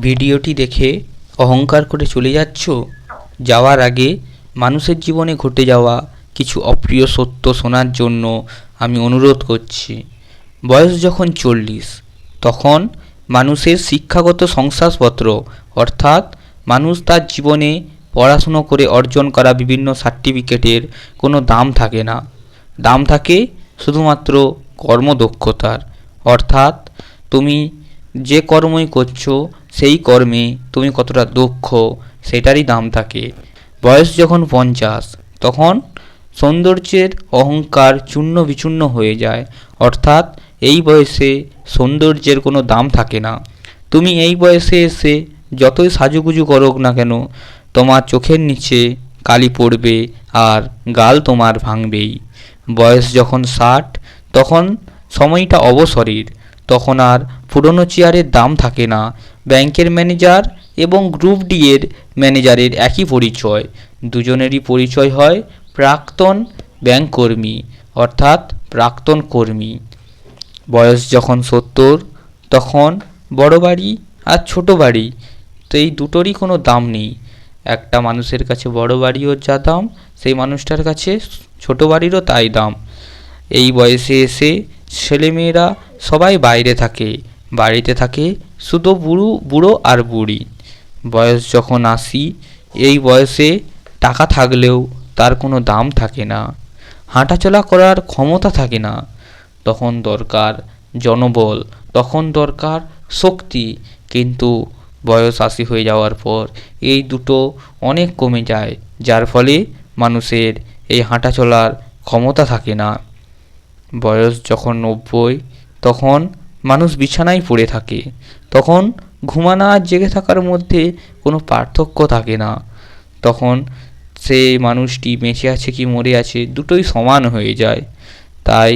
ভিডিওটি দেখে অহংকার করে চলে যাচ্ছ? যাওয়ার আগে মানুষের জীবনে ঘটে যাওয়া কিছু অপ্রিয় সত্য শোনার জন্য আমি অনুরোধ করছি। বয়স যখন চল্লিশ, তখন মানুষের শিক্ষাগত শংসাপত্র, অর্থাৎ মানুষ তার জীবনে পড়াশুনো করে অর্জন করা বিভিন্ন সার্টিফিকেটের কোনো দাম থাকে না। দাম থাকে শুধুমাত্র কর্মদক্ষতার, অর্থাৎ তুমি যে কর্মই করছ সেই কর্মে তুমি কতটা দক্ষ, সেটারই দাম থাকে। বয়স যখন পঞ্চাশ, তখন সৌন্দর্যের অহংকার চূর্ণ বিচূর্ণ হয়ে যায়। অর্থাৎ এই বয়সে সৌন্দর্যের কোনো দাম থাকে না। তুমি এই বয়সে এসে যতই সাজুগুজু করোক না কেন, তোমার চোখের নিচে কালি পড়বে আর গাল তোমার ভাঙবেই। বয়স যখন ষাট, তখন সময়টা অবসরের। তখন আর পুরনো চেয়ারের দাম থাকে না। ব্যাংকের ম্যানেজার এবং গ্রুপ ডি এর ম্যানেজারের একই পরিচয়। দুজনেরই পরিচয় হয় প্রাক্তন ব্যাংক কর্মী, অর্থাৎ প্রাক্তন কর্মী। বয়স যখন সত্তর, তখন বড় বাড়ি আর ছোট বাড়ি, তো এই দুটোরই কোনো দাম নেই। একটা মানুষের কাছে বড় বাড়িও যা দাম, সেই মানুষটার কাছে ছোট বাড়িরও তাই দাম। এই বয়সে এসে ছেলেমেয়েরা সবাই বাইরে থাকে, বাড়িতে থাকে শুধু বুড়ো বুড়ো আর বুড়ি। বয়স যখন আসি এই বয়সে টাকা থাকলেও তার কোনো দাম থাকে না। হাঁটাচলা করার ক্ষমতা থাকে না। তখন দরকার জনবল, তখন দরকার শক্তি। কিন্তু বয়স আশি হয়ে যাওয়ার পর এই দুটো অনেক কমে যায়, যার ফলে মানুষের এই হাঁটা চলার ক্ষমতা থাকে না। বয়স যখন নব্বই তখন মানুষ বিছানায় পড়ে থাকে। তখন ঘুমানো আর জেগে থাকার মধ্যে কোনো পার্থক্য থাকে না। তখন সে মানুষটি বেঁচে আছে কি মরে আছে দুটোই সমান হয়ে যায়। তাই